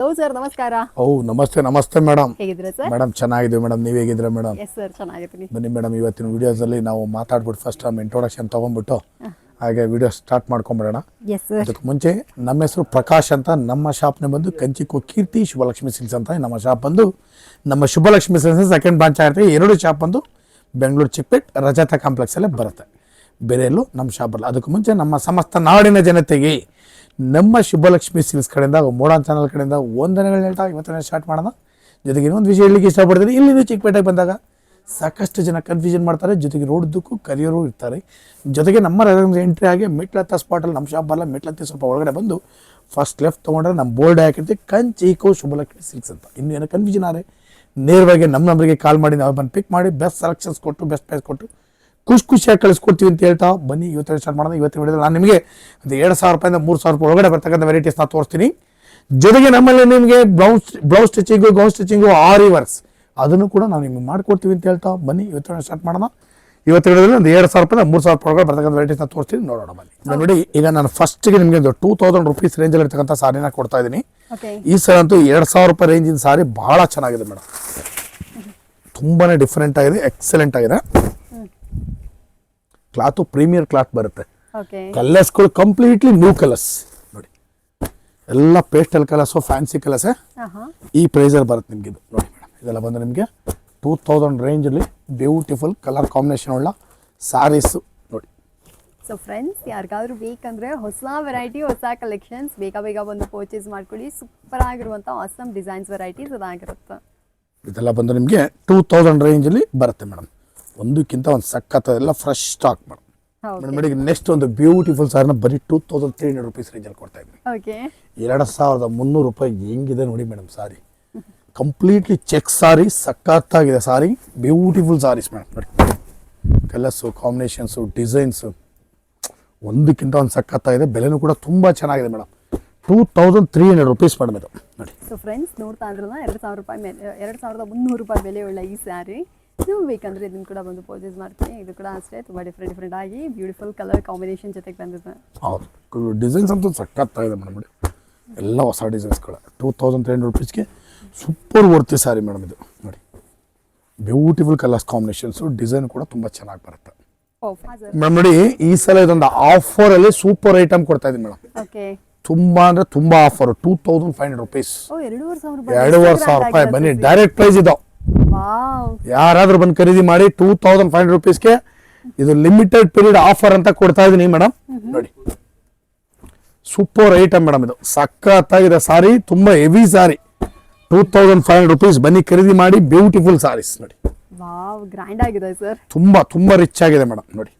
Hello sir ನಮಸ್ಕಾರ. ಓ ನಮಸ್ತೆ ನಮಸ್ತೆ ಮೇಡಮ್. ಹೇಗಿದ್ದೀರಾ ಸರ್? ಮೇಡಮ್ ಚೆನ್ನಾಗಿದ್ದೀವಿ ಮೇಡಮ್. ನೀವು ಹೇಗಿದ್ದೀರಾ ಮೇಡಮ್? ಎಸ್ ಸರ್ ಚೆನ್ನಾಗಿದ್ದೀನಿ. ಬನ್ನಿ ಮೇಡಮ್ ಇವತ್ತಿನ ವಿಡಿಯೋಸಲ್ಲಿ ನಾವು ಮಾತಾಡ್ಬಿಟ್ಟು ಫಸ್ಟ್ ಟೈಮ್ ಇಂಟ್ರೊಡಕ್ಷನ್ ತೊಗೊಂಡ್ಬಿಟ್ಟು ಹಾಗೆ ವಿಡಿಯೋ ಸ್ಟಾರ್ಟ್ ಮಾಡ್ಕೊಂಬಿಡೋಣ. ಎಸ್ ಸರ್ ಅದಕ್ಕೆ ಮುಂಚೆ ನಮ್ಮ ಹೆಸರು ಪ್ರಕಾಶ್ ಅಂತ ನಮ್ಮ ಶಾಪ್ನ ಬಂದು ಕಂಚಿಕು ಕೀರ್ತಿ ಶುಭಲಕ್ಷ್ಮಿ ಸಿಲ್ಸ್ ಅಂತ ನಮ್ಮ ಶಾಪ್ ಬಂದು ನಮ್ಮ ಶುಭಲಕ್ಷ್ಮಿ ಸಿಲ್ಸ್ ಸೆಕೆಂಡ್ ಬ್ರಾಂಚ್ ಆಗಿರುತ್ತೆ ಎರಡು ಶಾಪ್ ಬಂದು ಬೆಂಗಳೂರು ಚಿಕ್ಕಪೇಟ್ ಕಾಂಪ್ಲೆಕ್ಸ್ ಕಾಂಪ್ಲೆಕ್ಸಲ್ಲೇ ಬರುತ್ತೆ. ಬೇರೆ ಎಲ್ಲೂ ನಮ್ಮ ಶಾಪ್ ಬರಲ್ಲ. ಅದಕ್ಕೆ ಮುಂಚೆ ನಮ್ಮ ಸಮಸ್ತ ನಾಡಿನ ಜನತೆಗೆ ನಮ್ಮ ಶುಭಲಕ್ಷ್ಮಿ ಸಿಲ್ಸ್ ಕಡೆಯಿಂದ ಮೋಡಾನ್ ಚಾನಲ್ ಕಡೆಯಿಂದ ವಂದನೆಗಳು ಹೇಳ್ತಾ ಇವತ್ತನೇ ಸ್ಟಾರ್ಟ್ ಮಾಡೋಣ. ಜೊತೆಗೆ ಇನ್ನೊಂದು ವಿಷಯ ಹೇಳಲಿಕ್ಕೆ ಇಷ್ಟಪಡ್ತೀನಿ. ಇಲ್ಲಿ ಚಿಕ್ಕಪೇಟೆಗೆ ಬಂದಾಗ ಸಾಕಷ್ಟು ಜನ ಕನ್ಫ್ಯೂಷನ್ ಮಾಡ್ತಾರೆ. ಜೊತೆಗೆ ರೋಡ್ದಕ್ಕೂ ಕರಿಯೋರು ಇರ್ತಾರೆ. ಜೊತೆಗೆ ನಮ್ಮ ಎಂಟ್ರಿ ಆಗಿ ಮೆಟ್ಲತ್ತ ಸ್ಪಾಟಲ್ಲಿ ನಮ್ಮ ಶಾಪ್ ಅಲ್ಲ ಮೆಟ್ಲತ್ತಿ ಸ್ವಲ್ಪ ಒಳಗಡೆ ಬಂದು ಫಸ್ಟ್ ಲೆಫ್ಟ್ ತೊಗೊಂಡ್ರೆ ನಮ್ಮ ಬೋರ್ಡ್ ಹಾಕಿರ್ತೀವಿ ಕಂಚೀಕೋ ಶುಭಲಕ್ಷ್ಮಿ ಸಿಲ್ಕ್ಸ್ ಅಂತ. ಇನ್ನೇನು ಕನ್ಫ್ಯೂಷನ್ ಆದರೆ ನೇರವಾಗಿ ನಮ್ಮ ನಂಬರಿಗೆ ಕಾಲ್ ಮಾಡಿ, ನಾವು ಬಂದು ಪಿಕ್ ಮಾಡಿ ಬೆಸ್ಟ್ ಸೆಲೆಕ್ಷನ್ಸ್ ಕೊಟ್ಟು ಬೆಸ್ಟ್ ಪ್ರೈಸ್ ಕೊಟ್ಟು ಖುಷಿ ಖುಷಿಯಾಗಿ ಕಳಿಸ್ಕೊಡ್ತೀವಿ ಅಂತ ಹೇಳ್ತಾ ಬನ್ನಿ ಇವತ್ತು ಸ್ಟಾರ್ಟ್ ಮಾಡೋಣ. ಇವತ್ತಿನ ವಿಡಿಯೋದಲ್ಲಿ ನಾನು ನಿಮಗೆ ಒಂದು ಎರಡು ಸಾವಿರ ರೂಪಾಯಿಂದ ಮೂರು ಸಾವಿರ ರೂಪಾಯಿ ಒಳಗಡೆ ಬರ್ತಕ್ಕಂಥ ವೆರೈಟೀಸ್ನ ತೋರಿಸ್ತೀನಿ. ಜೊತೆಗೆ ನಮ್ಮಲ್ಲಿ ನಿಮಗೆ blouse blouse stitching gown stitching aari works ಅದನ್ನು ಕೂಡ ನಾವು ನಿಮಗೆ ಮಾಡ್ಕೊಡ್ತೀವಿ ಅಂತ ಹೇಳ್ತಾ ಬನ್ನಿ. ಇವತ್ತು ಸ್ಟಾರ್ಟ್ ಮಾಡೋಣ. ಇವತ್ತಿನ ವಿಡಿಯೋದಲ್ಲಿ ಒಂದು ಎರಡು ಸಾವಿರ ರೂಪಾಯಿ ಮೂರು ಸಾವಿರ ರೂಪಾಯಿ ಒಳಗಡೆ ಬರ್ತಕ್ಕಂಥ ವೆರೈಟೀಸ್ನ ತೋರಿಸ್ತೀನಿ. ನೋಡೋಣ ಬನ್ನಿ. ನೋಡಿ ಈಗ ನಾನು ಫಸ್ಟ್ಗೆ ನಿಮಗೆ ಒಂದು ಟೂ ತೌಸಂಡ್ ರುಪೀಸ್ ರೇಂಜಲ್ಲಿ ಇರ್ತಕ್ಕಂಥ ಸಾರಿನ ಕೊಡ್ತಾ ಇದ್ದೀನಿ. ಈ ಸಲ ಅಂತೂ ಎರಡು ಸಾವಿರ ರೂಪಾಯಿ ರೇಂಜಿನ ಸಾರಿ ಭಾಳ ಚೆನ್ನಾಗಿದೆ ಮೇಡಮ್ ತುಂಬಾ ಡಿಫ್ರೆಂಟ್ ಆಗಿದೆ ಎಕ್ಸಲೆಂಟ್ ಆಗಿದೆ. ಕ್ಲಾತು ಪ್ರೀಮಿಯರ್ ಕ್ಲಾತ್ ಬರುತ್ತೆ. ಕಲರ್ಸ್ಗಳು ಕಂಪ್ಲೀಟ್ಲಿ ನ್ಯೂ ಕಲರ್ಸ್ ನೋಡಿ. ಎಲ್ಲ ಪೇಸ್ಟಲ್ ಕಲರ್ಸು ಫ್ಯಾನ್ಸಿ ಕಲರ್ಸ್ ಈ ಪ್ರೈಸಲ್ಲಿ ಬರುತ್ತೆ ನಿಮಗೆ ಇದು. ನೋಡಿ ಮೇಡಮ್ ಇದೆಲ್ಲ ಬಂದು ನಿಮಗೆ ಟೂ ತೌಸಂಡ್ ರೇಂಜಲ್ಲಿ ಬ್ಯೂಟಿಫುಲ್ ಕಲರ್ ಕಾಂಬಿನೇಷನ್ ಉಳ್ಳ ಸ್ಯಾರೀಸು ನೋಡಿ. ಸೊ ಫ್ರೆಂಡ್ಸ್ ಯಾರಿಗಾದ್ರೂ ಬೇಕಂದ್ರೆ ಹೊಸ ವೆರೈಟಿ ಹೊಸ ಕಲೆಕ್ಷನ್ಸ್ ಬೇಗ ಬೇಗ ಬಂದು ಪರ್ಚೇಸ್ ಮಾಡ್ಕೊಳ್ಳಿ. ಸೂಪರ್ ಆಗಿರುವಂಥ ಆಸಮ್ ಡಿಸೈನ್ಸ್ ವೆರೈಟೀಸ್ ಅದಾಗಿರುತ್ತೆ. ಇದೆಲ್ಲ ಬಂದು ನಿಮಗೆ ಟೂ ತೌಸಂಡ್ ರೇಂಜಲ್ಲಿ ಬರುತ್ತೆ ಮೇಡಮ್. ಒಂದಕ್ಕಿಂತ ಒಂದು ಸಖತ್ ಎಲ್ಲ fresh stock madam madam next ಒಂದು ಬ್ಯೂಟಿಫುಲ್ ಸಾರಿನ ಬರೀ two thousand three hundred rupees ರೇಂಜಲ್ಲಿ ಕೊಡ್ತಾ ಇದ್ದೀನಿ. ಓಕೆ ಎರಡು ಸಾವಿರದ ಮುನ್ನೂರು ರೂಪಾಯಿ ಹೆಂಗಿದೆ ನೋಡಿ madam sari completely check sari ಸಖತ್ತಾಗಿದೆ ಸಾರಿ ಬ್ಯೂಟಿಫುಲ್ ಸಾರೀಸ್ ಮೇಡಮ್. ನೋಡಿ ಕಲರ್ಸು ಕಾಂಬಿನೇಷನ್ಸು ಡಿಸೈನ್ಸು ಒಂದಕ್ಕಿಂತ ಒಂದು ಸಖತ್ತಾಗಿದೆ ಬೆಲೆನೂ ಕೂಡ ತುಂಬ ಚೆನ್ನಾಗಿದೆ madam. Two thousand three hundred rupees madam ಇದು. ನೋಡಿ. ಸೊ ಫ್ರೆಂಡ್ಸ್ ನೋಡ್ತಾ ಇದ್ರಲ್ಲ ಎರಡು ಸಾವಿರ ರೂಪಾಯಿ ಮೇಲೆ ಎರಡು ಸಾವಿರದ ಮುನ್ನೂರು ರೂಪಾಯಿ ಬೆಲೆ ಉಳ್ಳ ಈ ಸ್ಯಾರಿ ನೀವು ಬೇಕಂದ್ರೆ ಇದನ್ನು ಕೂಡ ಬಂದು ಪರ್ಚೇಸ್ ಮಾಡ್ತೀನಿ. ಇದು ಕೂಡ ಅಷ್ಟೇ ತುಂಬ ಡಿಫ್ರೆಂಟ್ ಡಿಫ್ರೆಂಟ್ ಆಗಿ ಬ್ಯೂಟಿಫುಲ್ ಕಲರ್ ಕಾಂಬಿನೇಷನ್ ಜೊತೆಗೆ ಬಂದಿದೆ. ಹೌದು. ಡಿಸೈನ್ಸ್ ಅಂತೂ ಸಖತ್ತಾಗಿದೆ ಮೇಡಮ್ ನೋಡಿ. ಎಲ್ಲ ಹೊಸ ಡಿಸೈನ್ಸ್ಗಳು ಟೂ ತೌಸಂಡ್ ತ್ರೀ ಹಂಡ್ರೆಡ್ ರುಪೀಸ್ಗೆ ಸೂಪರ್ ವರ್ತಿ ಸ್ಯಾರಿ ಮೇಡಮ್ ಇದು. ನೋಡಿ. ಬ್ಯೂಟಿಫುಲ್ ಕಲರ್ಸ್ ಕಾಂಬಿನೇಷನ್ಸು ಡಿಸೈನ್ ಕೂಡ ತುಂಬ ಚೆನ್ನಾಗಿ ಬರುತ್ತೆ. ಮೇಡಮ್ ನೋಡಿ ಈ ಸಲ ಇದೊಂದು ಆಫರಲ್ಲಿ ಸೂಪರ್ ಐಟಮ್ ಕೊಡ್ತಾ ಇದೀನಿ ಮೇಡಮ್. ಓಕೆ ತುಂಬಾ ಅಂದ್ರೆ ತುಂಬಾ offer two thousand five hundred rupees ಎರಡೂವರೆ ಸಾವಿರ ರೂಪಾಯಿ ಬನ್ನಿ ಡೈರೆಕ್ಟ್ ಪ್ರೈಸ್ ಇದು. ವಾವ್ ಯಾರಾದ್ರೂ ಬಂದು ಖರೀದಿ ಮಾಡಿ ಟೂ ತೌಸಂಡ್ ಫೈವ್ ಹಂಡ್ರೆಡ್ ರುಪೀಸ್ಗೆ ಇದು ಲಿಮಿಟೆಡ್ ಪೀರಿಯಡ್ ಆಫರ್ ಅಂತ ಕೊಡ್ತಾ ಇದೀನಿ ಮೇಡಮ್ ನೋಡಿ. ಸೂಪರ್ ಐಟಮ್ ಮೇಡಮ್ ಇದು. ಸಖತ್ತಾಗಿದೆ ಸಾರಿ ತುಂಬಾ heavy sari. Two thousand five hundred rupees ಬನ್ನಿ ಖರೀದಿ ಮಾಡಿ ಬ್ಯೂಟಿಫುಲ್ ಸಾರೀಸ್ ನೋಡಿ. ಗ್ರ್ಯಾಂಡ್ ಆಗಿದೆ ಸರ್. ತುಂಬಾ ತುಂಬಾ ರಿಚ್ ಆಗಿದೆ ಮೇಡಮ್ ನೋಡಿ.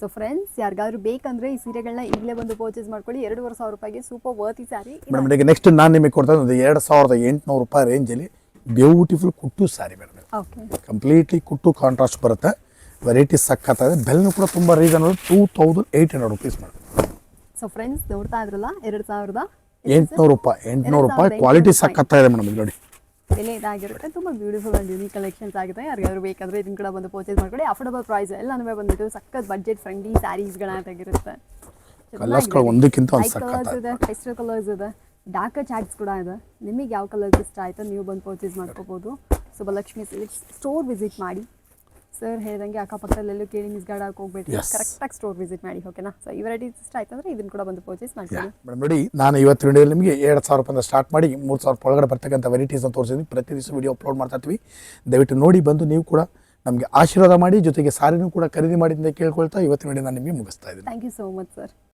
ಸೊ ಫ್ರೆಂಡ್ಸ್ ಯಾರಿಗಾದ್ರೂ ಬೇಕಂದ್ರೆ ಈ ಸೀರೆಗಳನ್ನ ಈಗಲೇ ಬಂದು ಪರ್ಚೇಸ್ ಮಾಡ್ಕೊಳ್ಳಿ. ಎರಡೂವರೆ ಸಾವಿರ ರೂಪಾಯಿಗೆ ಸೂಪರ್ ವರ್ತಿ ಸಾರಿ ಮೇಡಮ್ ಈಗ ನೆಕ್ಸ್ಟ್ ನಾನು ನಿಮಗೆ ಕೊಡ್ತಾ ಇರೋದು ಒಂದು ಎರಡು ಸಾವಿರದ ಎಂಟುನೂರು ರೂಪಾಯಿ ರೇಂಜಲ್ಲಿ ಬ್ಯೂಟಿಫುಲ್ ಕುಟ್ಟು ಸಾರಿ ಮೇಡಮ್ ಓಕೆ ಕಂಪ್ಲೀಟ್ಲಿ ಕುಟ್ಟು ಕಾಂಟ್ರಾಸ್ಟ್ ಬರುತ್ತೆ. ವೆರೈಟಿ ಸಕ್ಕತ್ತಾಗಿದೆ ಬೆಲೆನೂ ಕೂಡ ತುಂಬ reasonable two thousand eight hundred rupees madam so friends ನೋಡ್ತಾ ಇದ್ರಲ್ಲ? ಎರಡು ಸಾವಿರದ ಎಂಟುನೂರು ರೂಪಾಯಿ. ಎಂಟುನೂರು ರೂಪಾಯಿ. ಕ್ವಾಲಿಟಿ ಸಕ್ಕತ್ತಾಗಿದೆ ಮೇಡಮ್ ಇದು ನೋಡಿ. ಬೆಲೆ ಇದಾಗಿರುತ್ತೆ. ತುಂಬ ಬ್ಯೂಟಿಫುಲ್ ಆ್ಯಂಡ್ ಯೂನಿಕ್ ಕಲೆಕ್ಷನ್ಸ್ ಆಗಿದೆ ಯಾರಿಗಾದ್ರು ಬೇಕಾದರೆ ಇದನ್ನು ಕೂಡ ಬಂದು ಪರ್ಚೇಸ್ ಮಾಡ್ಕೊಳ್ಳಿ. ಅಫೋರ್ಡಬಲ್ ಪ್ರೈಸ್ ಎಲ್ಲನೂ ಬಂದ್ಬಿಟ್ಟು ಸಖತ್ ಬಜೆಟ್ ಫ್ರೆಂಡ್ಲಿ ಸ್ಯಾರೀಸ್ಗಳಾಗಿರುತ್ತೆ ಒಂದಕ್ಕಿಂತ ಕಲರ್ಸ್ ಇದೆ ಪೆಸ್ಟಲ್ ಕಲರ್ಸ್ ಇದೆ ಡಾರ್ಕ್ ಚಾಟ್ಸ್ ಕೂಡ ಇದೆ. ನಿಮಗೆ ಯಾವ ಕಲರ್ಸ್ ಇಷ್ಟ ಆಯಿತು ನೀವು ಬಂದು ಪರ್ಚೇಸ್ ಮಾಡ್ಕೋಬೋದು. ಸುಬ್ಬಲಕ್ಷ್ಮಿ ಸಿಲ್ಕ್ಸ್ ಸ್ಟೋರ್ ವಿಸಿಟ್ ಮಾಡಿ. ಸರ್ ಹೇಳಿದಂಗೆ ಅಕ್ಕಪಕ್ಕದಲ್ಲೆಲ್ಲೂ ಕೇಳಿ ಮಿಸ್ಗಾಡ್ ಹಾಕಿ ಹೋಗ್ಬೇಡಿ. ಕರೆಕ್ಟಾಗಿ ಸ್ಟೋರ್ ವಿಸಿಟ್ ಮಾಡಿ ಓಕೆನಾ ಸೊ ಈ ವೆರೈಟೀಸ್ ಇಷ್ಟ ಆಯ್ತು ಅಂದ್ರೆ ಇದನ್ನ ಕೂಡ ಬಂದು ಪರ್ಚೇಸ್ ಮಾಡ್ಕೊಳ್ಳಿ ಮೇಡಮ್ ನೋಡಿ ನಾನು ಇವತ್ತು ವಿಡಿಯೋದಲ್ಲಿ ನಿಮಗೆ ಎರಡು ಸಾವಿರ ರೂಪಾಯಿಂದ ಸ್ಟಾರ್ಟ್ ಮಾಡಿ ಮೂರು ಸಾವಿರ ರೂಪಾಯಿ ಒಳಗಡೆ ಬರ್ತಕ್ಕಂಥ ವೆರೈಟೀಸ್ನ ತೋರಿಸಿದ್ವಿ ಪ್ರತಿ ದಿವಸ ವಿಡಿಯೋ ಅಪ್ಲೋಡ್ ಮಾಡ್ತಾ ಇರ್ತೀವಿ. ದಯವಿಟ್ಟು ನೋಡಿ ಬಂದು ನೀವು ಕೂಡ ನಮಗೆ ಆಶೀರ್ವಾದ ಮಾಡಿ ಜೊತೆಗೆ ಸಾರಿನೂ ಕೂಡ ಖರೀದಿ ಮಾಡಿ ಅಂತ ಕೇಳ್ಕೊಳ್ತಾ ಇವತ್ತಿನ ವಿಡಿಯೋ ನಾನು ನಿಮಗೆ ಮುಗಿಸ್ತಾ ಇದ್ದೀನಿ. Thank you so much sir